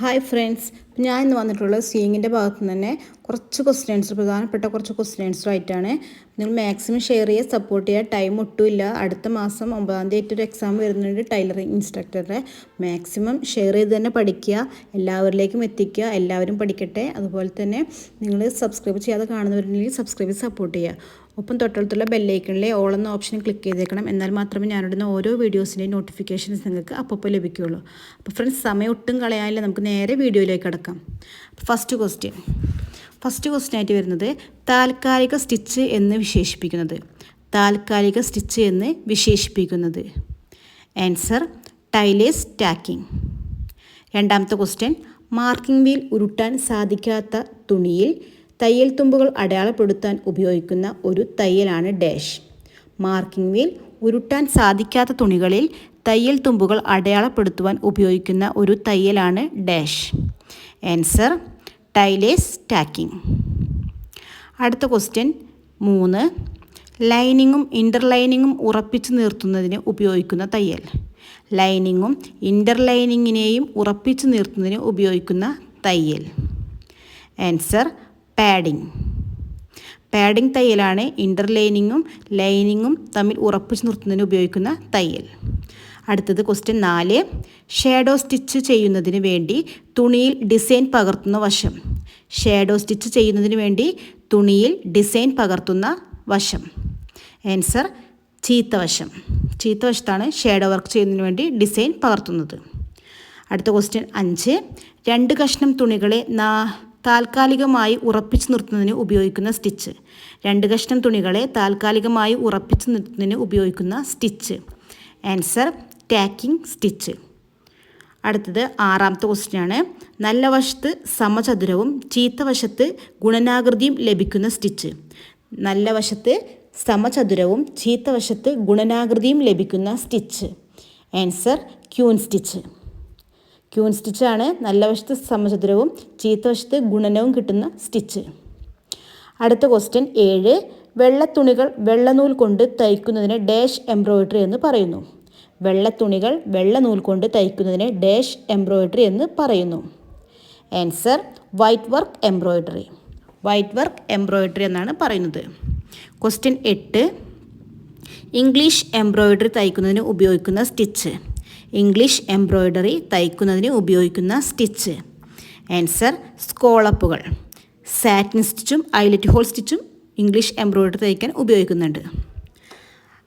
Hi friends ഞാൻ ഇന്ന് വന്നിട്ടുള്ളത് സീയിങ്ങിന്റെ ഭാഗത്ത് നിന്ന് തന്നെ കുറച്ച് ക്വസ്റ്റ്യൻസ് പ്രധാനപ്പെട്ട കുറച്ച് ക്വസ്റ്റ്യൻസുമായിട്ടാണ് നിങ്ങൾ മാക്സിമം ഷെയർ ചെയ്യുക സപ്പോർട്ട് ചെയ്യുക ടൈം ഒട്ടുമില്ല അടുത്ത മാസം ഒമ്പതാം തീയതി ഒരു എക്സാം വരുന്നുണ്ട് ടൈലറിങ് ഇൻസ്ട്രക്ടറുടെ. മാക്സിമം ഷെയർ ചെയ്ത് തന്നെ പഠിക്കുക. എല്ലാവരിലേക്കും എത്തിക്കുക. എല്ലാവരും പഠിക്കട്ടെ. അതുപോലെ തന്നെ നിങ്ങൾ സബ്സ്ക്രൈബ് ചെയ്യാതെ കാണുന്നവരുണ്ടെങ്കിൽ സബ്സ്ക്രൈബ് സപ്പോർട്ട് ചെയ്യുക. ഒപ്പം തൊട്ടടുത്തുള്ള ബെല്ലൈക്കണിലെ ഓൾ എന്ന ഓപ്ഷൻ ക്ലിക്ക് ചെയ്തേക്കണം. എന്നാൽ മാത്രമേ ഞാനിടുന്ന ഓരോ വീഡിയോസിന്റെയും നോട്ടിഫിക്കേഷൻസ് നിങ്ങൾക്ക് അപ്പപ്പോൾ ലഭിക്കുകയുള്ളൂ. അപ്പോൾ ഫ്രണ്ട്സ് സമയം ഒട്ടും കളയാനില്ല. നമുക്ക് നേരെ വീഡിയോയിലേക്ക് കിടക്കാം. ഫസ്റ്റ് ക്വസ്റ്റ്യൻ ഫസ്റ്റ് ക്വസ്റ്റ്യൻ ആയിട്ട് വരുന്നത് താൽക്കാലിക സ്റ്റിച്ച് എന്ന് വിശേഷിപ്പിക്കുന്നത്. താൽക്കാലിക സ്റ്റിച്ച് എന്ന് വിശേഷിപ്പിക്കുന്നത്. ആൻസർ ടൈലേസ് ടാക്കിംഗ് രണ്ടാമത്തെ ക്വസ്റ്റ്യൻ മാർക്കിംഗ് വീൽ ഉരുട്ടാൻ സാധിക്കാത്ത തുണിയിൽ തയ്യൽ തുമ്പുകൾ അടയാളപ്പെടുത്താൻ ഉപയോഗിക്കുന്ന ഒരു തയ്യലാണ് ഡാഷ്. മാർക്കിംഗ് വീൽ ഉരുട്ടാൻ സാധിക്കാത്ത തുണികളിൽ തയ്യൽ തുമ്പുകൾ അടയാളപ്പെടുത്തുവാൻ ഉപയോഗിക്കുന്ന ഒരു തയ്യലാണ് ഡാഷ്. ആൻസർ ടൈലേസ് ടാക്കിംഗ് അടുത്ത ക്വസ്റ്റ്യൻ മൂന്ന് ലൈനിങ്ങും ഇന്റർലൈനിങ്ങും ഉറപ്പിച്ചു നിർത്തുന്നതിന് ഉപയോഗിക്കുന്ന തയ്യൽ. ലൈനിങ്ങും ഇന്റർലൈനിങ്ങിനെയും ഉറപ്പിച്ചു നിർത്തുന്നതിന് ഉപയോഗിക്കുന്ന തയ്യൽ. Answer padding. പാഡിംഗ് തയ്യലാണ് ഇന്റർലൈനിങ്ങും ലൈനിങ്ങും തമ്മിൽ ഉറപ്പിച്ച് നിർത്തുന്നതിന് ഉപയോഗിക്കുന്ന തയ്യൽ. അടുത്തത് ക്വസ്റ്റ്യൻ നാല്. ഷാഡോ സ്റ്റിച്ച് ചെയ്യുന്നതിന് വേണ്ടി തുണിയിൽ ഡിസൈൻ പകർത്തുന്ന വശം. ഷാഡോ സ്റ്റിച്ച് ചെയ്യുന്നതിന് വേണ്ടി തുണിയിൽ ഡിസൈൻ പകർത്തുന്ന വശം. ആൻസർ ചീത്ത വശം. ചീത്ത വശത്താണ് ഷാഡോ വർക്ക് ചെയ്യുന്നതിന് വേണ്ടി ഡിസൈൻ പകർത്തുന്നത്. അടുത്ത ക്വസ്റ്റ്യൻ അഞ്ച്. രണ്ട് കഷ്ണം തുണികളെ നാ താൽക്കാലികമായി ഉറപ്പിച്ചു നിർത്തുന്നതിന് ഉപയോഗിക്കുന്ന സ്റ്റിച്ച്. രണ്ട് കഷ്ണം തുണികളെ താൽക്കാലികമായി ഉറപ്പിച്ചു നിർത്തുന്നതിന് ഉപയോഗിക്കുന്ന സ്റ്റിച്ച്. Answer talking stitch. അടുത്തത് ആറാമത്തെ ക്വസ്റ്റ്യനാണ്. നല്ല വശത്ത് സമചതുരവും ചീത്ത വശത്ത് ഗുണനാകൃതിയും ലഭിക്കുന്ന സ്റ്റിച്ച്. നല്ല വശത്ത് സമചതുരവും ചീത്ത വശത്ത് ഗുണനാകൃതിയും ലഭിക്കുന്ന stitch. Answer queen stitch. Queen സ്റ്റിച്ചാണ്. നല്ല വശത്ത് സമചതുരവും ചീത്ത വശത്ത് ഗുണനവും കിട്ടുന്ന സ്റ്റിച്ച്. അടുത്ത ക്വസ്റ്റ്യൻ ഏഴ്. വെള്ളത്തുണികൾ വെള്ളനൂൽ കൊണ്ട് തയ്ക്കുന്നതിന് ഡാഷ് എംബ്രോയിഡറി എന്ന് പറയുന്നു. വെള്ളത്തുണികൾ വെള്ളനൂൽ കൊണ്ട് തയ്ക്കുന്നതിന് ഡാഷ് എംബ്രോയിഡറി എന്ന് പറയുന്നു. Answer white work embroidery white work embroidery എന്നാണ് പറയുന്നത്. ക്വസ്റ്റ്യൻ എട്ട്. ഇംഗ്ലീഷ് എംബ്രോയിഡറി തയ്ക്കുന്നതിന് ഉപയോഗിക്കുന്ന സ്റ്റിച്ച്. ഇംഗ്ലീഷ് എംബ്രോയ്ഡറി തയ്ക്കുന്നതിന് ഉപയോഗിക്കുന്ന സ്റ്റിച്ച്. ആൻസർ സ്കോളപ്പുകൾ. സാറ്റിൻ സ്റ്റിച്ചും ഐലറ്റ് ഹോൾ സ്റ്റിച്ചും ഇംഗ്ലീഷ് എംബ്രോയ്ഡറി തയ്ക്കാൻ ഉപയോഗിക്കുന്നുണ്ട്.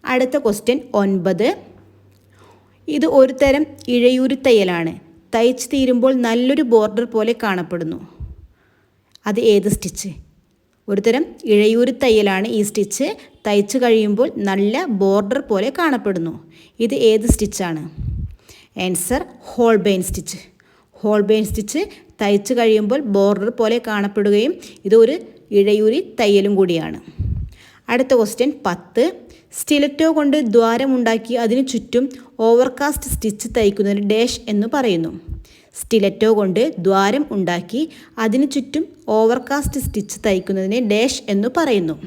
അടുത്ത ക്വസ്റ്റ്യൻ ഒൻപത്. ഇത് ഒരു തരം ഇഴയൂരി തയ്യലാണ് തയ്ച്ച് തീരുമ്പോൾ നല്ലൊരു ബോർഡർ പോലെ കാണപ്പെടുന്നു. അത് ഏത് സ്റ്റിച്ച് ഒരു തരം ഇഴയൂരി തയ്യലാണ് ഈ സ്റ്റിച്ച് തയ്ച്ച് കഴിയുമ്പോൾ നല്ല ബോർഡർ പോലെ കാണപ്പെടുന്നു. ഇത് ഏത് സ്റ്റിച്ചാണ് answer Holbein stitch Holbein stitch തയ്ച്ച് കഴിയുമ്പോൾ ബോർഡർ പോലെ കാണപ്പെടുകയും ഇതൊരു ഇഴയൂരി തയ്യലും കൂടിയാണ്. അടുത്ത ക്വസ്റ്റ്യൻ പത്ത്. സ്റ്റിലറ്റോ കൊണ്ട് ദ്വാരമുണ്ടാക്കി അതിനു ചുറ്റും ഓവർകാസ്റ്റ് സ്റ്റിച്ച് തയ്ക്കുന്നതിന് ഡാഷ് എന്ന് പറയുന്നു. സ്റ്റിലറ്റോ കൊണ്ട് ദ്വാരം ഉണ്ടാക്കി അതിനു ചുറ്റും ഓവർകാസ്റ്റ് സ്റ്റിച്ച് തയ്ക്കുന്നതിന് ഡാഷ് എന്ന് പറയുന്നു.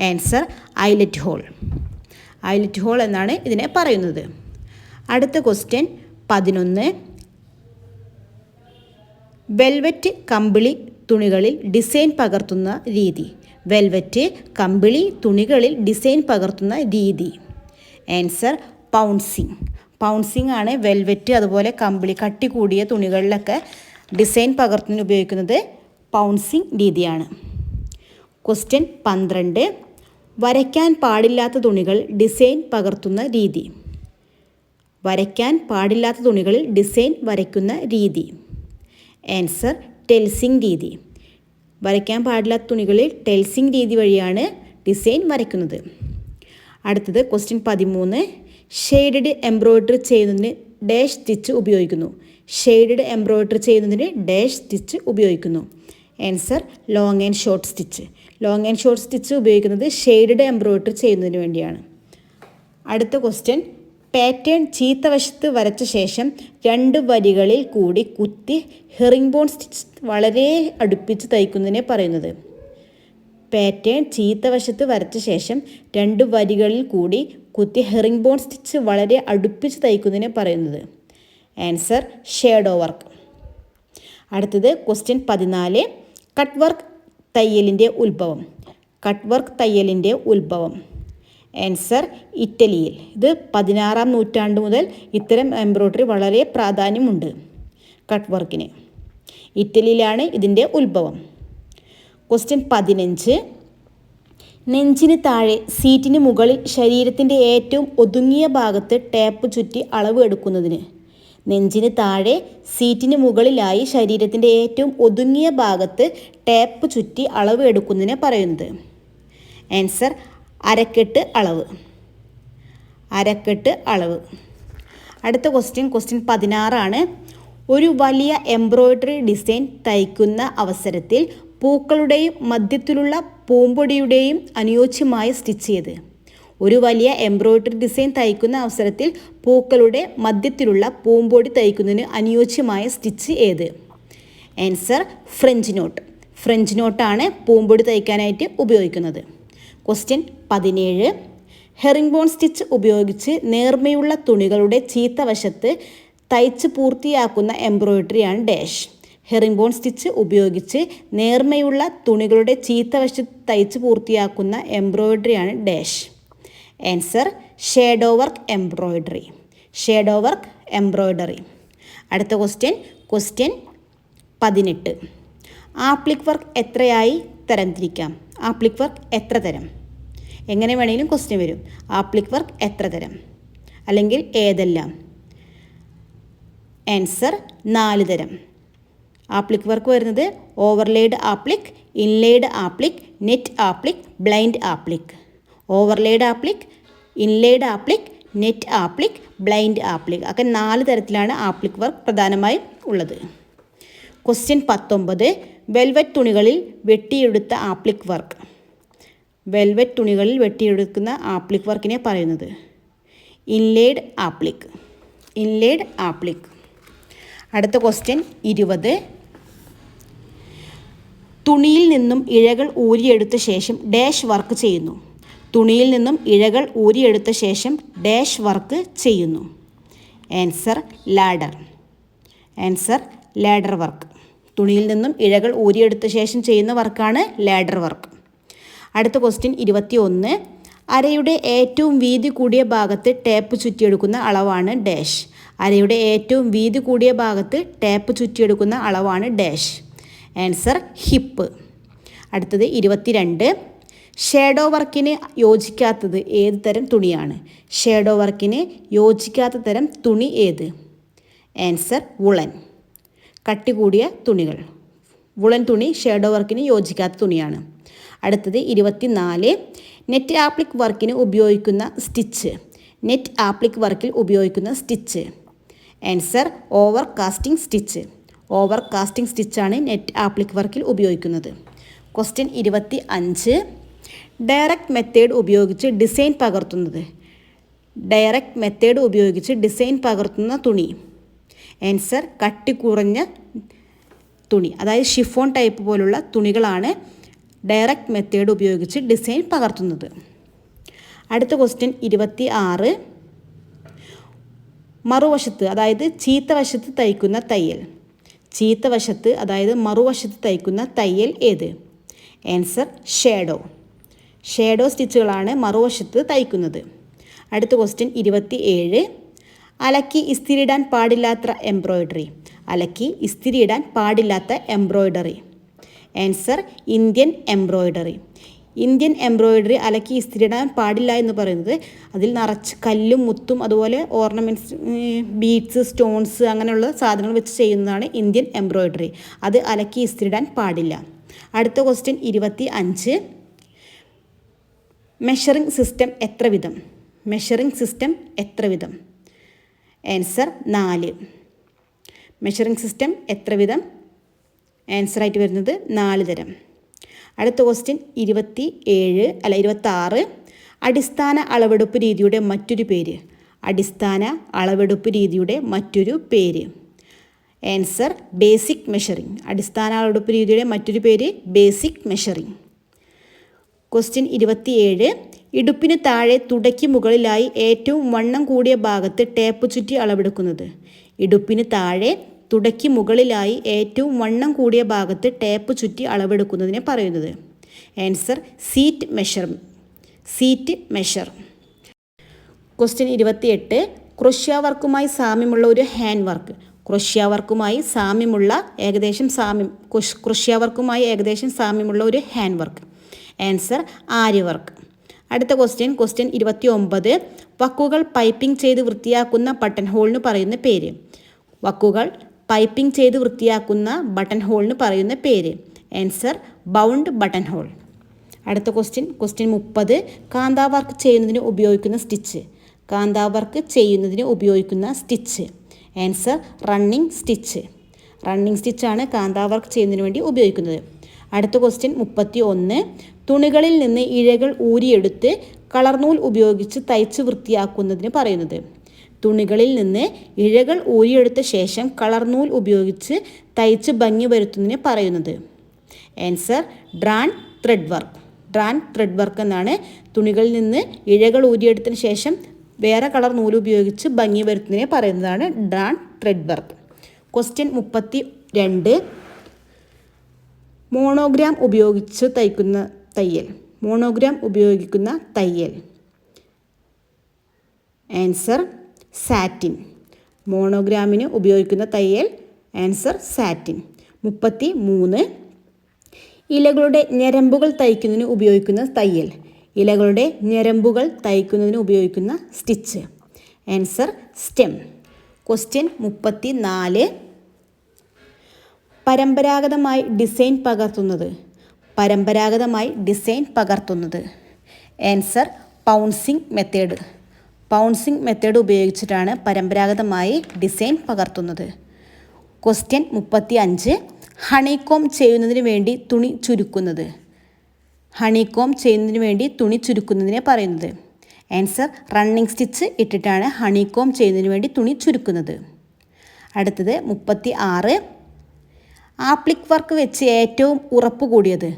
Answer eyelet hole eyelet hole എന്നാണ് ഇതിനെ പറയുന്നത്. അടുത്ത ക്വസ്റ്റ്യൻ പതിനൊന്ന്. വെൽവെറ്റ് കമ്പിളി തുണികളിൽ ഡിസൈൻ പകർത്തുന്ന രീതി. വെൽവെറ്റ് കമ്പിളി തുണികളിൽ ഡിസൈൻ പകർത്തുന്ന രീതി. ആൻസർ പൗൺസിങ് പൗൺസിങ് ആണ് വെൽവെറ്റ് അതുപോലെ കമ്പിളി കട്ടി കൂടിയ തുണികളിലൊക്കെ ഡിസൈൻ പകർത്തുന്നതിന് ഉപയോഗിക്കുന്നത് പൗൺസിങ് രീതിയാണ്. ക്വസ്റ്റ്യൻ പന്ത്രണ്ട്. വരയ്ക്കാൻ പാടില്ലാത്ത തുണികൾ ഡിസൈൻ പകർത്തുന്ന രീതി. വരയ്ക്കാൻ പാടില്ലാത്ത തുണികളിൽ ഡിസൈൻ വരയ്ക്കുന്ന രീതി. ആൻസർ ടെൽസിംഗ് രീതി. വരയ്ക്കാൻ പാടില്ലാത്ത തുണികളിൽ ടെൽസിംഗ് രീതി വഴിയാണ് ഡിസൈൻ വരയ്ക്കുന്നത്. അടുത്തത് ക്വസ്റ്റ്യൻ പതിമൂന്ന്. ഷെയ്ഡഡ് എംബ്രോയ്ഡറി ചെയ്യുന്നതിന് ഡാഷ് സ്റ്റിച്ച് ഉപയോഗിക്കുന്നു. ഷെയ്ഡഡ് എംബ്രോയ്ഡറി ചെയ്യുന്നതിന് ഡാഷ് സ്റ്റിച്ച് ഉപയോഗിക്കുന്നു. Answer long and short stitch long and short stitch ഉപയോഗിക്കുന്നത് ഷെയ്ഡഡ് എംബ്രോയ്ഡറി ചെയ്യുന്നതിന് വേണ്ടിയാണ്. അടുത്ത ക്വസ്റ്റ്യൻ പാറ്റേൺ ചീത്ത വശത്ത് വരച്ച ശേഷം രണ്ട് വരികളിൽ കൂടി കുത്തി ഹെറിംഗ് ബോൺ സ്റ്റിച്ച് വളരെ അടുപ്പിച്ച് തയ്ക്കുന്നതിനെ പറയുന്നത്. പാറ്റേൺ ചീത്ത വശത്ത് വരച്ച ശേഷം രണ്ട് വരികളിൽ കൂടി കുത്തി ഹെറിംഗ് ബോൺ സ്റ്റിച്ച് വളരെ അടുപ്പിച്ച് തയ്ക്കുന്നതിനെ പറയുന്നത്. Answer shadow work. അടുത്തത് ക്വസ്റ്റ്യൻ പതിനാല് കട്ട് വർക്ക് തയ്യലിന്റെ ഉത്ഭവം. കട്ട് വർക്ക് തയ്യലിന്റെ ഉത്ഭവം. ആൻസർ ഇറ്റലിയിൽ ഇത് പതിനാറാം നൂറ്റാണ്ട് മുതൽ ഇത്തരം എംബ്രോയ്ഡറി വളരെ പ്രാധാന്യമുണ്ട്. കട്ട് വർക്കിന് ഇറ്റലിയിലാണ് ഇതിന്റെ ഉത്ഭവം. ക്വസ്റ്റ്യൻ പതിനഞ്ച്. നെഞ്ചിന് താഴെ സീറ്റിന് മുകളിൽ ശരീരത്തിന്റെ ഏറ്റവും ഒതുങ്ങിയ ഭാഗത്ത് ടേപ്പ് ചുറ്റി അളവ് എടുക്കുന്നതിന്. നെഞ്ചിന് താഴെ സീറ്റിന് മുകളിലായി ശരീരത്തിന്റെ ഏറ്റവും ഒതുങ്ങിയ ഭാഗത്ത് ടേപ്പ് ചുറ്റി അളവ് എടുക്കുന്നതിനെ പറയുന്നത്. ആൻസർ അരക്കെട്ട് അളവ്. അരക്കെട്ട് അളവ്. അടുത്ത ക്വസ്റ്റ്യൻ ക്വസ്റ്റ്യൻ പതിനാറാണ്. ഒരു വലിയ എംബ്രോയ്ഡറി ഡിസൈൻ തയ്ക്കുന്ന അവസരത്തിൽ പൂക്കളുടെയും മധ്യത്തിലുള്ള പൂമ്പൊടിയുടെയും അനുയോജ്യമായ സ്റ്റിച്ച് ചെയ്ത് ഒരു വലിയ എംബ്രോയ്ഡറി ഡിസൈൻ തയ്ക്കുന്ന അവസരത്തിൽ പൂക്കളുടെ മധ്യത്തിലുള്ള പൂമ്പൊടി തയ്ക്കുന്നതിന് അനുയോജ്യമായ സ്റ്റിച്ച് ഏത്? ആൻസർ ഫ്രഞ്ച് നോട്ട് ഫ്രഞ്ച് നോട്ടാണ് പൂമ്പൊടി തയ്ക്കാനായിട്ട് ഉപയോഗിക്കുന്നത്. ക്വസ്റ്റ്യൻ പതിനേഴ്. ഹെറിംഗ് ബോൺ സ്റ്റിച്ച് ഉപയോഗിച്ച് നേർമയുള്ള തുണികളുടെ ചീത്ത വശത്ത് തയ്ച്ച് പൂർത്തിയാക്കുന്ന എംബ്രോയിഡറിയാണ് ഡാഷ്. ഹെറിംഗ് ബോൺ സ്റ്റിച്ച് ഉപയോഗിച്ച് നേർമയുള്ള തുണികളുടെ ചീത്ത വശത്ത് തയ്ച്ച് പൂർത്തിയാക്കുന്ന എംബ്രോയിഡറിയാണ് dash. Answer shadow work embroidery. Shadow work embroidery. അടുത്ത ക്വസ്റ്റ്യൻ ക്വസ്റ്റ്യൻ പതിനെട്ട്. ആപ്ലിക് വർക്ക് എത്രയായി തരംതിരിക്കാം? ആപ്ലിക് വർക്ക് എത്ര തരം? എങ്ങനെ വേണമെങ്കിലും ക്വസ്റ്റ്യൻ വരും. ആപ്ലിക് വർക്ക് എത്ര തരം? അല്ലെങ്കിൽ ഏതെല്ലാം? ആൻസർ നാല് തരം. ആപ്ലിക് വർക്ക് വരുന്നത് overlaid applique inlaid applique net applique blind applique overlaid applique inlaid applique net applique blind applique ഒക്കെ നാല് തരത്തിലാണ് ആപ്ലിക് വർക്ക് പ്രധാനമായും ഉള്ളത്. ക്വസ്റ്റ്യൻ പത്തൊമ്പത് വെൽവെറ്റ് തുണികളിൽ വെട്ടിയെടുത്ത ആപ്ലിക് വർക്ക് വെൽവെറ്റ് തുണികളിൽ വെട്ടിയെടുക്കുന്ന ആപ്ലിക് വർക്കിനെ പറയുന്നത്. ഇൻലേഡ് ആപ്ലിക് ഇൻലേഡ് ആപ്ലിക് അടുത്ത ക്വസ്റ്റ്യൻ ഇരുപത്. തുണിയിൽ നിന്നും ഇഴകൾ ഊരിയെടുത്ത ശേഷം ഡാഷ് വർക്ക് ചെയ്യുന്നു. തുണിയിൽ നിന്നും ഇഴകൾ ഊരിയെടുത്ത ശേഷം ഡാഷ് വർക്ക് ചെയ്യുന്നു. Answer ladder answer ladder work തുണിയിൽ നിന്നും ഇഴകൾ ഊരിയെടുത്ത ശേഷം ചെയ്യുന്ന വർക്കാണ് ലാഡർ വർക്ക് അടുത്ത ക്വസ്റ്റ്യൻ ഇരുപത്തി ഒന്ന് അരയുടെ ഏറ്റവും വീതി കൂടിയ ഭാഗത്ത് ടേപ്പ് ചുറ്റിയെടുക്കുന്ന അളവാണ് ഡാഷ് അരയുടെ ഏറ്റവും വീതി കൂടിയ ഭാഗത്ത് ടേപ്പ് ചുറ്റിയെടുക്കുന്ന അളവാണ് ഡാഷ് ആൻസർ ഹിപ്പ് അടുത്തത് ഇരുപത്തിരണ്ട്. ഷേഡോ വർക്കിന് യോജിക്കാത്തത് ഏത് തരം തുണിയാണ്? ഷേഡോ വർക്കിന് യോജിക്കാത്ത തരം തുണി ഏത്? ആൻസർ വുളൻ കട്ടി കൂടിയ തുണികൾ. വുളൻ തുണി ഷേഡോ വർക്കിന് യോജിക്കാത്ത തുണിയാണ്. അടുത്തത് ഇരുപത്തിനാല്. നെറ്റ് ആപ്ലിക് വർക്കിന് ഉപയോഗിക്കുന്ന സ്റ്റിച്ച്. നെറ്റ് ആപ്ലിക് വർക്കിൽ ഉപയോഗിക്കുന്ന stitch. Answer overcasting stitch overcasting സ്റ്റിച്ചാണ് net applique വർക്കിൽ ഉപയോഗിക്കുന്നത്. ക്വസ്റ്റ്യൻ ഇരുപത്തി അഞ്ച് ഡയറക്റ്റ് മെത്തേഡ് ഉപയോഗിച്ച് ഡിസൈൻ പകർത്തുന്നത്. ഡയറക്റ്റ് മെത്തേഡ് ഉപയോഗിച്ച് ഡിസൈൻ പകർത്തുന്ന തുണി. ആൻസർ കട്ടി കുറഞ്ഞ തുണി. അതായത് ഷിഫോൺ ടൈപ്പ് പോലുള്ള തുണികളാണ് ഡയറക്റ്റ് മെത്തേഡ് ഉപയോഗിച്ച് ഡിസൈൻ പകർത്തുന്നത്. അടുത്ത ക്വസ്റ്റ്യൻ ഇരുപത്തി ആറ് മറുവശത്ത് അതായത് ചീത്ത വശത്ത് തയ്ക്കുന്ന തയ്യൽ. ചീത്ത വശത്ത് അതായത് മറുവശത്ത് തയ്ക്കുന്ന തയ്യൽ ഏത്? Answer shadow. ഷേഡോ സ്റ്റിച്ചുകളാണ് മറുവശത്ത് തയ്ക്കുന്നത്. അടുത്ത ക്വസ്റ്റ്യൻ ഇരുപത്തി ഏഴ് അലക്കി ഇസ്തിരിയിടാൻ പാടില്ലാത്ത എംബ്രോയ്ഡറി. അലക്കി ഇസ്തിരിയിടാൻ പാടില്ലാത്ത embroidery. Answer Indian embroidery Indian embroidery അലക്കി ഇസ്തിരിടാൻ പാടില്ല എന്ന് പറയുന്നത് അതിൽ നിറച്ച് കല്ലും മുത്തും അതുപോലെ ഓർണമെന്റ്സ് ബീഡ്സ് സ്റ്റോൺസ് അങ്ങനെയുള്ള സാധനങ്ങൾ വെച്ച് ചെയ്യുന്നതാണ് ഇന്ത്യൻ എംബ്രോയ്ഡറി അത് അലക്കി ഇസ്തിരിടാൻ പാടില്ല. അടുത്ത ക്വസ്റ്റ്യൻ ഇരുപത്തി അഞ്ച് മെഷറിംഗ് സിസ്റ്റം എത്ര വിധം മെഷറിംഗ് സിസ്റ്റം എത്ര വിധം ആൻസർ നാല്. മെഷറിംഗ് സിസ്റ്റം എത്ര വിധം ആൻസറായിട്ട് വരുന്നത് നാല് തരം. അടുത്ത ക്വസ്റ്റ്യൻ ഇരുപത്തി ഏഴ് അല്ല ഇരുപത്താറ്. അടിസ്ഥാന അളവെടുപ്പ് രീതിയുടെ മറ്റൊരു പേര്. അടിസ്ഥാന അളവെടുപ്പ് രീതിയുടെ മറ്റൊരു പേര്. ആൻസർ ബേസിക് മെഷറിംഗ് അടിസ്ഥാന അളവെടുപ്പ് രീതിയുടെ മറ്റൊരു പേര് ബേസിക് മെഷറിംഗ് ക്വസ്റ്റ്യൻ ഇരുപത്തിയേഴ്. ഇടുപ്പിന് താഴെ തുടയ്ക്ക് മുകളിലായി ഏറ്റവും വണ്ണം കൂടിയ ഭാഗത്ത് ടേപ്പ് ചുറ്റി അളവെടുക്കുന്നത്. ഇടുപ്പിന് താഴെ തുടയ്ക്ക് മുകളിലായി ഏറ്റവും വണ്ണം കൂടിയ ഭാഗത്ത് ടേപ്പ് ചുറ്റി അളവെടുക്കുന്നതിനെ പറയുന്നത്. Answer seat measure seat measure. Question ഇരുപത്തിയെട്ട് ക്രൊഷ്യ വർക്കുമായി സാമ്യമുള്ള ഒരു ഹാൻഡ് വർക്ക്. ക്രൊഷ്യ വർക്കുമായി സാമ്യമുള്ള ഏകദേശം സാമ്യം ക്രൊഷ്യ വർക്കുമായി ഏകദേശം സാമ്യമുള്ള ഒരു hand work. Answer aari work. അടുത്ത ക്വസ്റ്റ്യൻ ക്വസ്റ്റ്യൻ ഇരുപത്തി ഒമ്പത് വക്കുകൾ പൈപ്പിംഗ് ചെയ്ത് വൃത്തിയാക്കുന്ന ബട്ടൺ ഹോളിന് പറയുന്ന പേര്. വക്കുകൾ പൈപ്പിംഗ് ചെയ്ത് വൃത്തിയാക്കുന്ന ബട്ടൺ ഹോളിന് പറയുന്ന പേര്. ആൻസർ ബൗണ്ട് ബട്ടൺ ഹോൾ അടുത്ത ക്വസ്റ്റ്യൻ ക്വസ്റ്റ്യൻ മുപ്പത്. കാന്താ വർക്ക് ചെയ്യുന്നതിന് ഉപയോഗിക്കുന്ന സ്റ്റിച്ച് കാന്താ വർക്ക് ചെയ്യുന്നതിന് ഉപയോഗിക്കുന്ന stitch answer running stitch running സ്റ്റിച്ചാണ് kantha work ചെയ്യുന്നതിന് വേണ്ടി ഉപയോഗിക്കുന്നത്. അടുത്ത ക്വസ്റ്റ്യൻ മുപ്പത്തി ഒന്ന് തുണികളിൽ നിന്ന് ഇഴകൾ ഊരിയെടുത്ത് കളർനൂൽ ഉപയോഗിച്ച് തയ്ച്ച് വൃത്തിയാക്കുന്നതിന് പറയുന്നത്. തുണികളിൽ നിന്ന് ഇഴകൾ ഊരിയെടുത്ത ശേഷം കളർനൂൽ ഉപയോഗിച്ച് തയ്ച്ച് ഭംഗി വരുത്തുന്നതിന് പറയുന്നത്. Answer drawn thread work drawn thread work എന്നാണ് തുണികളിൽ നിന്ന് ഇഴകൾ ഊരിയെടുത്തതിന് ശേഷം വേറെ കളർ നൂൽ ഉപയോഗിച്ച് ഭംഗി വരുത്തുന്നതിനെ പറയുന്നതാണ് ഡ്രാൻ ത്രെഡ് വർക്ക് ക്വസ്റ്റ്യൻ മുപ്പത്തി രണ്ട് മോണോഗ്രാം ഉപയോഗിച്ച് തയ്ക്കുന്ന തയ്യൽ. മോണോഗ്രാം ഉപയോഗിക്കുന്ന തയ്യൽ. Answer satin. മോണോഗ്രാമിന് ഉപയോഗിക്കുന്ന തയ്യൽ ആൻസർ സാറ്റിൻ. മുപ്പത്തി മൂന്ന് ഇലകളുടെ ഞരമ്പുകൾ തയ്ക്കുന്നതിന് ഉപയോഗിക്കുന്ന തയ്യൽ. ഇലകളുടെ ഞരമ്പുകൾ തയ്ക്കുന്നതിന് ഉപയോഗിക്കുന്ന സ്റ്റിച്ച്. Answer stem. ക്വസ്റ്റ്യൻ മുപ്പത്തി നാല് പരമ്പരാഗതമായി ഡിസൈൻ പകർത്തുന്നത്. പരമ്പരാഗതമായി design പകർത്തുന്നത്. Answer pouncing method. Pouncing method ഉപയോഗിച്ചിട്ടാണ് പരമ്പരാഗതമായി ഡിസൈൻ പകർത്തുന്നത്. ക്വസ്റ്റ്യൻ മുപ്പത്തി അഞ്ച് ഹണികോം ചെയ്യുന്നതിന് വേണ്ടി തുണി ചുരുക്കുന്നത്. ഹണികോം ചെയ്യുന്നതിന് വേണ്ടി തുണി ചുരുക്കുന്നതിനെ പറയുന്നത്. ആൻസർ റണ്ണിങ് സ്റ്റിച്ച് ഇട്ടിട്ടാണ് ഹണികോം ചെയ്യുന്നതിന് വേണ്ടി തുണി ചുരുക്കുന്നത്. അടുത്തത് മുപ്പത്തി ആറ് ആപ്ലിക് വർക്ക് വെച്ച് ഏറ്റവും ഉറപ്പ് കൂടിയത്.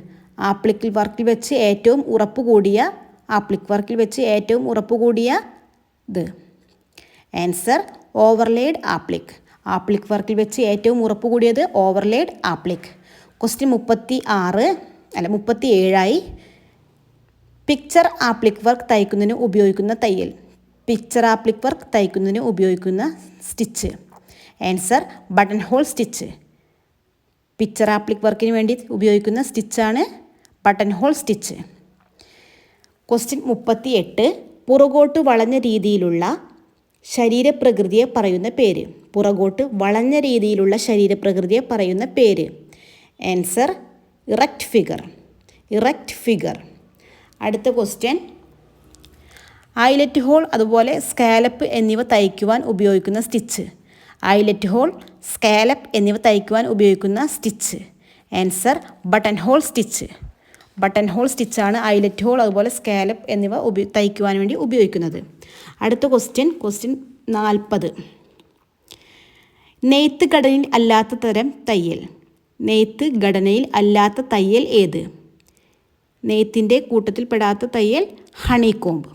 ആപ്ലിക് വർക്കിൽ വെച്ച് ഏറ്റവും ഉറപ്പ് കൂടിയ ആപ്ലിക് വർക്കിൽ വെച്ച് ഏറ്റവും ഉറപ്പ് കൂടിയ ഇത് ആൻസർ ഓവർലേഡ് ആപ്ലിക് ആപ്ലിക് വർക്കിൽ വെച്ച് ഏറ്റവും ഉറപ്പ് കൂടിയത് ഓവർലേഡ് ആപ്ലിക് ക്വസ്റ്റ്യൻ മുപ്പത്തി ആറ് അല്ല മുപ്പത്തി ഏഴായി പിക്ചർ ആപ്ലിക് വർക്ക് തയ്ക്കുന്നതിന് ഉപയോഗിക്കുന്ന തയ്യൽ. പിക്ചർ ആപ്ലിക് വർക്ക് തയ്ക്കുന്നതിന് ഉപയോഗിക്കുന്ന stitch answer buttonhole stitch picture applique വർക്കിന് വേണ്ടി ഉപയോഗിക്കുന്ന സ്റ്റിച്ചാണ് ബട്ടൺ ഹോൾ സ്റ്റിച്ച് ക്വസ്റ്റ്യൻ മുപ്പത്തി എട്ട് പുറകോട്ട് വളഞ്ഞ രീതിയിലുള്ള ശരീരപ്രകൃതിയെ പറയുന്ന പേര്. പുറകോട്ട് വളഞ്ഞ രീതിയിലുള്ള ശരീരപ്രകൃതിയെ പറയുന്ന പേര്. Answer erect figure erect figure അടുത്ത ക്വസ്റ്റ്യൻ ഐലറ്റ് ഹോൾ അതുപോലെ സ്കാലപ്പ് എന്നിവ തയ്ക്കുവാൻ ഉപയോഗിക്കുന്ന സ്റ്റിച്ച് ഐലറ്റ് ഹോൾ സ്കാലപ്പ് എന്നിവ തയ്ക്കുവാൻ ഉപയോഗിക്കുന്ന stitch answer buttonhole stitch buttonhole സ്റ്റിച്ചാണ് eyelet hole അതുപോലെ സ്കാലപ്പ് എന്നിവ ഉപയോ തയ്ക്കുവാൻ വേണ്ടി ഉപയോഗിക്കുന്നത്. അടുത്ത ക്വസ്റ്റ്യൻ ക്വസ്റ്റ്യൻ നാൽപ്പത്. നെയ്ത്ത് ഘടനയിൽ അല്ലാത്ത തരം തയ്യൽ. നെയ്ത്ത് ഘടനയിൽ അല്ലാത്ത തയ്യൽ ഏത്? നെയ്ത്തിന്റെ കൂട്ടത്തിൽപ്പെടാത്ത തയ്യൽ ഹണികോമ്പ്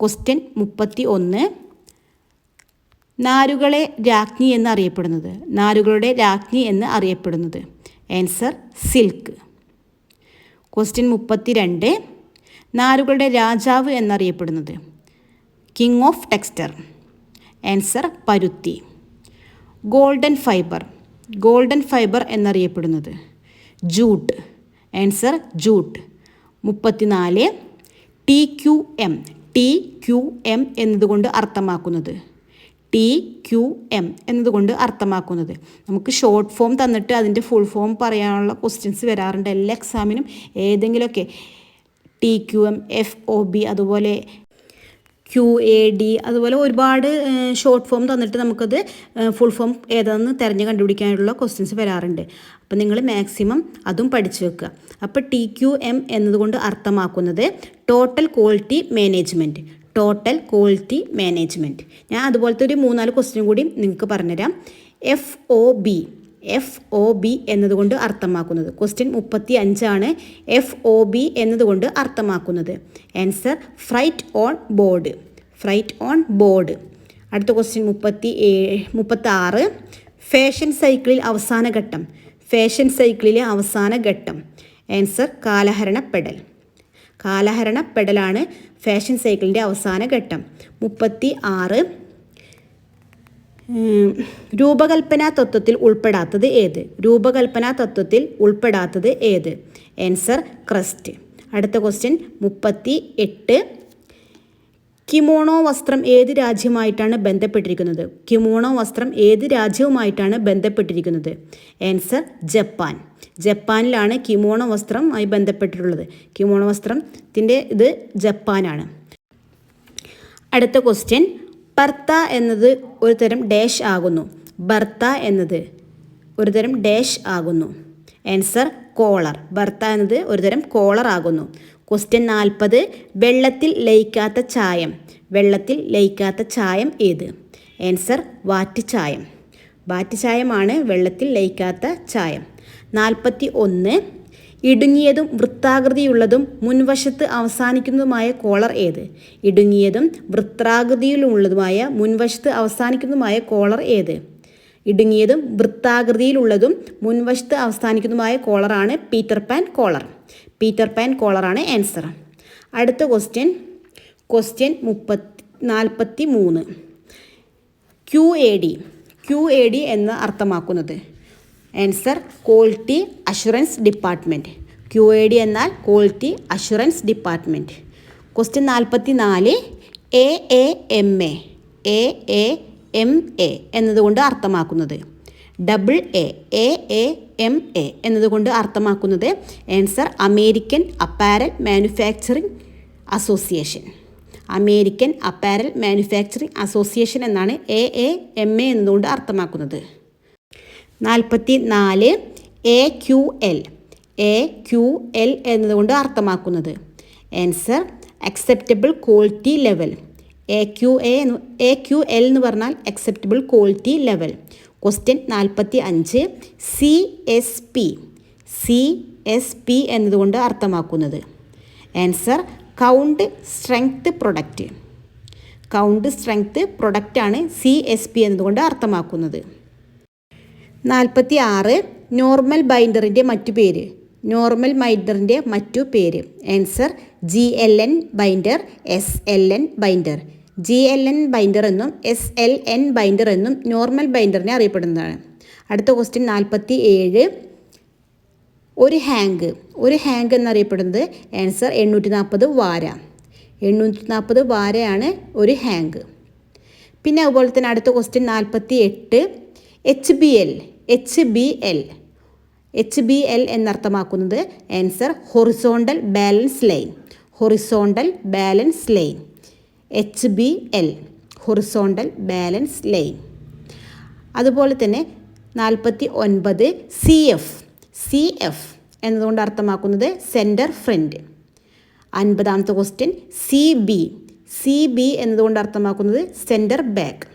ക്വസ്റ്റ്യൻ മുപ്പത്തി ഒന്ന് നാരുകളെ രാജ്ഞി എന്ന് അറിയപ്പെടുന്നത്. നാരുകളുടെ രാജ്ഞി എന്ന് അറിയപ്പെടുന്നത്. Answer silk. ക്വസ്റ്റ്യൻ മുപ്പത്തി രണ്ട് നാരുകളുടെ രാജാവ് എന്നറിയപ്പെടുന്നത്. കിങ് ഓഫ് ടെക്സ്റ്റർ ആൻസർ പരുത്തി. ഗോൾഡൻ ഫൈബർ ഗോൾഡൻ ഫൈബർ എന്നറിയപ്പെടുന്നത്. ജൂട്ട് ആൻസർ ജൂട്ട് മുപ്പത്തിനാല്. T Q M T Q M എന്നതുകൊണ്ട് അർത്ഥമാക്കുന്നത്. ടി ക്യു എം എന്നതുകൊണ്ട് അർത്ഥമാക്കുന്നത്. നമുക്ക് ഷോർട്ട് ഫോം തന്നിട്ട് അതിന്റെ ഫുൾ ഫോം പറയാനുള്ള ക്വസ്റ്റ്യൻസ് വരാറുണ്ട്. എല്ലാ എക്സാമിനും ഏതെങ്കിലുമൊക്കെ. T Q M F O B അതുപോലെ ക്യു എ ഡി അതുപോലെ ഒരുപാട് ഷോർട്ട് ഫോം തന്നിട്ട് നമുക്കത് ഫുൾ ഫോം ഏതാണെന്ന് തിരഞ്ഞ് കണ്ടുപിടിക്കാനുള്ള ക്വസ്റ്റ്യൻസ് വരാറുണ്ട്. അപ്പോൾ നിങ്ങൾ മാക്സിമം അതും പഠിച്ചു വെക്കുക. അപ്പോൾ ടി ക്യു എം എന്നതുകൊണ്ട് അർത്ഥമാക്കുന്നത് total quality management total quality management ഞാൻ അതുപോലത്തെ ഒരു മൂന്നാൽ ക്വസ്റ്റ്യൻ കൂടി നിങ്ങൾക്ക് പറഞ്ഞുതരാം. F O B F O B എന്നതുകൊണ്ട് അർത്ഥമാക്കുന്നത്. ക്വസ്റ്റ്യൻ മുപ്പത്തി അഞ്ചാണ് എഫ് ഒ ബി എന്നതുകൊണ്ട് അർത്ഥമാക്കുന്നത്. Answer freight on board freight on board അടുത്ത ക്വസ്റ്റ്യൻ മുപ്പത്തി ഏഴ് മുപ്പത്തി ആറ് ഫാഷൻ സൈക്കിളിൽ അവസാന ഘട്ടം. ഫാഷൻ സൈക്കിളിലെ അവസാന ഘട്ടം. ആൻസർ കാലഹരണപ്പെടൽ. കാലഹരണപ്പെടലാണ് ഫാഷൻ സൈക്കിളിന്റെ അവസാന ഘട്ടം. മുപ്പത്തി ആറ് രൂപകൽപ്പന തത്വത്തിൽ ഉൾപ്പെടാത്തത് ഏത്? രൂപകൽപ്പന തത്വത്തിൽ ഉൾപ്പെടാത്തത് ഏത്? ആൻസർ ക്രസ്റ്റ് അടുത്ത ക്വസ്റ്റ്യൻ മുപ്പത്തി എട്ട് കിമോണോ വസ്ത്രം ഏത് രാജ്യമായിട്ടാണ് ബന്ധപ്പെട്ടിരിക്കുന്നത്? കിമോണോ വസ്ത്രം ഏത് രാജ്യവുമായിട്ടാണ് ബന്ധപ്പെട്ടിരിക്കുന്നത്? Answer Japan. ജപ്പാനിലാണ് കിമോണോ വസ്ത്രമായി ബന്ധപ്പെട്ടിട്ടുള്ളത്. കിമോണോ വസ്ത്രത്തിന്റെ ഇത് ജപ്പാനാണ്. അടുത്ത ക്വസ്റ്റ്യൻ ബർത്ത എന്നത് ഒരു തരം ഡാഷ് ആകുന്നു. ഭർത്ത എന്നത് ഒരു തരം ഡാഷ് ആകുന്നു. Answer collar. ഭർത്ത എന്നത് ഒരു തരം കോളർ ആകുന്നു. ക്വസ്റ്റ്യൻ നാൽപ്പത് വെള്ളത്തിൽ ലയിക്കാത്ത ചായം. വെള്ളത്തിൽ ലയിക്കാത്ത ചായം ഏത്? ആൻസർ വാറ്റ് ചായം. വാറ്റ് ചായമാണ് വെള്ളത്തിൽ ലയിക്കാത്ത ചായം. നാൽപ്പത്തി ഒന്ന് ഇടുങ്ങിയതും വൃത്താകൃതിയുള്ളതും മുൻവശത്ത് അവസാനിക്കുന്നതുമായ കോളർ ഏത്? ഇടുങ്ങിയതും വൃത്താകൃതിയിലുള്ളതുമായ മുൻവശത്ത് അവസാനിക്കുന്നതുമായ കോളർ ഏത്? ഇടുങ്ങിയതും വൃത്താകൃതിയിലുള്ളതും മുൻവശത്ത് അവസാനിക്കുന്നതുമായ കോളറാണ് Peter Pan collar. Peter Pan കോളറാണ് answer. അടുത്ത ക്വസ്റ്റ്യൻ. ക്വസ്റ്റ്യൻ മുപ്പത്തി നാൽപ്പത്തി മൂന്ന് Q A D Q A D എന്ന് അർത്ഥമാക്കുന്നത് answer quality assurance department Q A D എന്നാൽ ക്വാളിറ്റി അഷുറൻസ് ഡിപ്പാർട്ട്മെന്റ് ക്വസ്റ്റ്യൻ നാൽപ്പത്തി നാല് A A M A. A A M A എന്നതുകൊണ്ട് അർത്ഥമാക്കുന്നത്. Double A A A M A എന്നതുകൊണ്ട് അർത്ഥമാക്കുന്നത് answer American apparel manufacturing association American apparel manufacturing association എന്നാണ് A A M A എന്നതുകൊണ്ട് അർത്ഥമാക്കുന്നത്. നാൽപ്പത്തി നാല് A Q L A Q L എന്നതുകൊണ്ട് അർത്ഥമാക്കുന്നത്. Answer acceptable quality level A Q A A Q L എന്ന് പറഞ്ഞാൽ അക്സെപ്റ്റബിൾ ക്വാളിറ്റി ലെവൽ ക്വസ്റ്റ്യൻ നാൽപ്പത്തി അഞ്ച് C S P C S P എന്നതുകൊണ്ട് അർത്ഥമാക്കുന്നത്. Answer count strength product count strength പ്രൊഡക്റ്റാണ് C S P എന്നതുകൊണ്ട് അർത്ഥമാക്കുന്നത്. നാൽപ്പത്തി ആറ് നോർമൽ ബൈൻഡറിന്റെ മറ്റു പേര്. നോർമൽ ബൈൻഡറിന്റെ മറ്റു പേര്. Answer G L N binder S L N binder G L N binder എന്നും എസ് എൽ എൻ ബൈൻഡർ എന്നും നോർമൽ ബൈൻഡറിനെ അറിയപ്പെടുന്നതാണ്. അടുത്ത ക്വസ്റ്റ്യൻ നാൽപ്പത്തി ഏഴ് ഒരു ഹാങ്ക്. ഒരു ഹാങ്ക് എന്നറിയപ്പെടുന്നത് ആൻസർ എണ്ണൂറ്റി നാൽപ്പത് വാര. എണ്ണൂറ്റി നാൽപ്പത് വാരയാണ് ഒരു ഹാങ്ക്. പിന്നെ അതുപോലെ തന്നെ അടുത്ത ക്വസ്റ്റ്യൻ നാൽപ്പത്തി എട്ട് H B L H B L H B L എന്നർത്ഥമാക്കുന്നത് answer horizontal balance line horizontal balance line H B L horizontal balance line അതുപോലെ തന്നെ നാൽപ്പത്തി ഒൻപത് സി എഫ് സി എഫ് എന്നതുകൊണ്ട് അർത്ഥമാക്കുന്നത് centre front അൻപതാമത്തെ question C B C B എന്നതുകൊണ്ട് അർത്ഥമാക്കുന്നത് centre back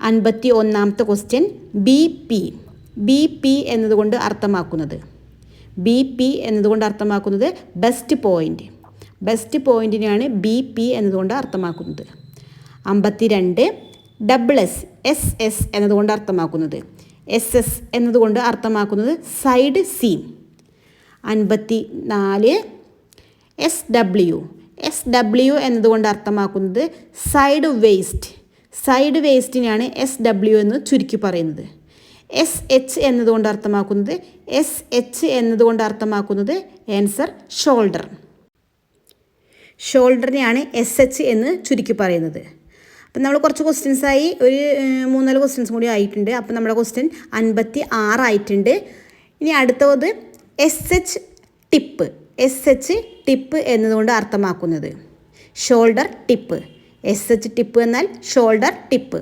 അൻപത്തി ഒന്നാമത്തെ question B P B P എന്നതുകൊണ്ട് അർത്ഥമാക്കുന്നത്. ബി പി എന്നതുകൊണ്ട് അർത്ഥമാക്കുന്നത് ബെസ്റ്റ് പോയിന്റ് ബെസ്റ്റ് പോയിന്റിനെയാണ് ബി പി എന്നതുകൊണ്ട് അർത്ഥമാക്കുന്നത്. അമ്പത്തിരണ്ട് ഡബിൾ എസ് എസ് എസ് എന്നതുകൊണ്ട് അർത്ഥമാക്കുന്നത്. എസ് എസ് എന്നതുകൊണ്ട് അർത്ഥമാക്കുന്നത് സൈഡ് സീം അൻപത്തി നാല് എസ് ഡബ്ല്യു എസ് ഡബ്ല്യു എന്നതുകൊണ്ട് അർത്ഥമാക്കുന്നത് സൈഡ് വേസ്റ്റ് സൈഡ് വേസ്റ്റിനെയാണ് എസ് ഡബ്ല്യു എന്ന് ചുരുക്കി പറയുന്നത്. എസ് എച്ച് എന്നതുകൊണ്ട് അർത്ഥമാക്കുന്നത് എസ് എച്ച് എന്നതുകൊണ്ട് അർത്ഥമാക്കുന്നത് ആൻസർ ഷോൾഡർ ഷോൾഡറിനെയാണ് എസ് എച്ച് എന്ന് ചുരുക്കി പറയുന്നത്. അപ്പം നമ്മൾ കുറച്ച് ക്വസ്റ്റ്യൻസ് ആയി ഒരു മൂന്നാൽ ക്വസ്റ്റ്യൻസ് കൂടി ആയിട്ടുണ്ട്. അപ്പം നമ്മുടെ ക്വസ്റ്റ്യൻ അൻപത്തി ആറായിട്ടുണ്ട് ഇനി അടുത്തത് S H tip. S H tip എന്നതുകൊണ്ട് അർത്ഥമാക്കുന്നത് shoulder tip. S H tip എന്നാൽ ഷോൾഡർ ടിപ്പ്.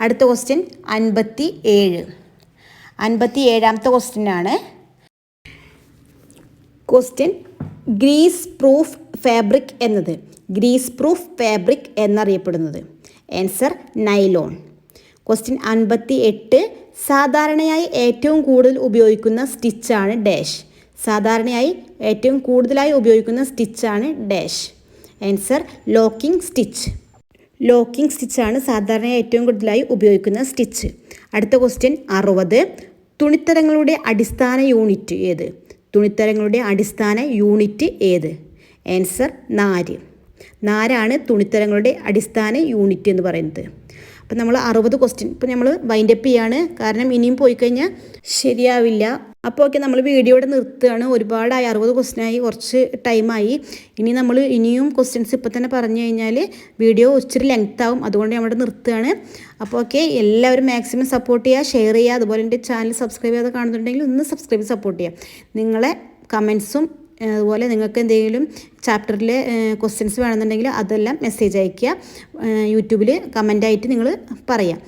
അടുത്ത ക്വസ്റ്റ്യൻ അൻപത്തി ഏഴ് അൻപത്തി ഏഴാമത്തെ ക്വസ്റ്റ്യനാണ് ക്വസ്റ്റ്യൻ ഗ്രീസ് പ്രൂഫ് ഫാബ്രിക് എന്നത് ഗ്രീസ് പ്രൂഫ് ഫാബ്രിക് എന്നറിയപ്പെടുന്നത്. ആൻസർ നൈലോൺ ക്വസ്റ്റ്യൻ അൻപത്തി എട്ട് സാധാരണയായി ഏറ്റവും കൂടുതൽ ഉപയോഗിക്കുന്ന സ്റ്റിച്ചാണ് ഡാഷ് സാധാരണയായി ഏറ്റവും കൂടുതലായി ഉപയോഗിക്കുന്ന സ്റ്റിച്ചാണ് dash answer locking stitch locking സ്റ്റിച്ചാണ് സാധാരണയായി ഏറ്റവും കൂടുതലായി ഉപയോഗിക്കുന്ന സ്റ്റിച്ച് അടുത്ത ക്വസ്റ്റ്യൻ അറുപത്. തുണിത്തരങ്ങളുടെ അടിസ്ഥാന യൂണിറ്റ് ഏത്? തുണിത്തരങ്ങളുടെ അടിസ്ഥാന യൂണിറ്റ് ഏത്? ആൻസർ നാര് നാരാണ് തുണിത്തരങ്ങളുടെ അടിസ്ഥാന യൂണിറ്റ് എന്ന് പറയുന്നത്. അപ്പം നമ്മൾ അറുപത് ക്വസ്റ്റ്യൻ ഇപ്പം നമ്മൾ വൈൻഡപ്പ് ചെയ്യാണ്. കാരണം ഇനിയും പോയി കഴിഞ്ഞാൽ ശരിയാവില്ല. അപ്പോൾ ഓക്കെ നമ്മൾ വീഡിയോയുടെ നിർത്തുകയാണ്. ഒരുപാടായി. അറുപത് ക്വസ്റ്റ്യനായി കുറച്ച് ടൈമായി ഇനി നമ്മൾ ഇനിയും ക്വസ്റ്റ്യൻസ് ഇപ്പോൾ തന്നെ പറഞ്ഞു കഴിഞ്ഞാൽ വീഡിയോ ഒച്ചിരി ലെങ്ത് ആവും. അതുകൊണ്ട് നമ്മുടെ നിർത്തുകയാണ്. അപ്പോൾ ഓക്കെ എല്ലാവരും മാക്സിമം സപ്പോർട്ട് ചെയ്യുക. ഷെയർ ചെയ്യുക. അതുപോലെ എന്റെ ചാനൽ സബ്സ്ക്രൈബ് ചെയ്യാതെ കാണുന്നുണ്ടെങ്കിൽ ഒന്ന് സബ്സ്ക്രൈബ് സപ്പോർട്ട് ചെയ്യുക. നിങ്ങളെ കമൻസും അതുപോലെ നിങ്ങൾക്ക് എന്തെങ്കിലും ചാപ്റ്ററിൽ ക്വസ്റ്റ്യൻസ് വേണമെന്നുണ്ടെങ്കിൽ അതെല്ലാം മെസ്സേജ് അയയ്ക്കുക. യൂട്യൂബിൽ കമന്റായിട്ട് നിങ്ങൾ പറയാം.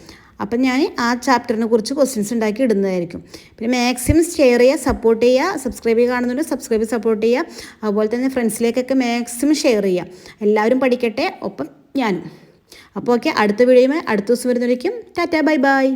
അപ്പം ഞാൻ ആ ചാപ്റ്ററിനെ കുറിച്ച് ക്വസ്റ്റ്യൻസ് ഉണ്ടാക്കി ഇടുന്നതായിരിക്കും. പിന്നെ മാക്സിമം ഷെയർ ചെയ്യുക സപ്പോർട്ട് ചെയ്യുക സബ്സ്ക്രൈബ് ചെയ്യുക കാണുന്നുണ്ട് സബ്സ്ക്രൈബ് സപ്പോർട്ട് ചെയ്യുക. അതുപോലെ തന്നെ ഫ്രണ്ട്സിലേക്കൊക്കെ മാക്സിമം ഷെയർ ചെയ്യുക. എല്ലാവരും പഠിക്കട്ടെ. ഒപ്പം ഞാനും. അപ്പോൾ ഓക്കെ അടുത്ത വീഡിയോയുമായി അടുത്ത ദിവസം വരുന്നതായിരിക്കും ടാറ്റാ ബൈ ബൈ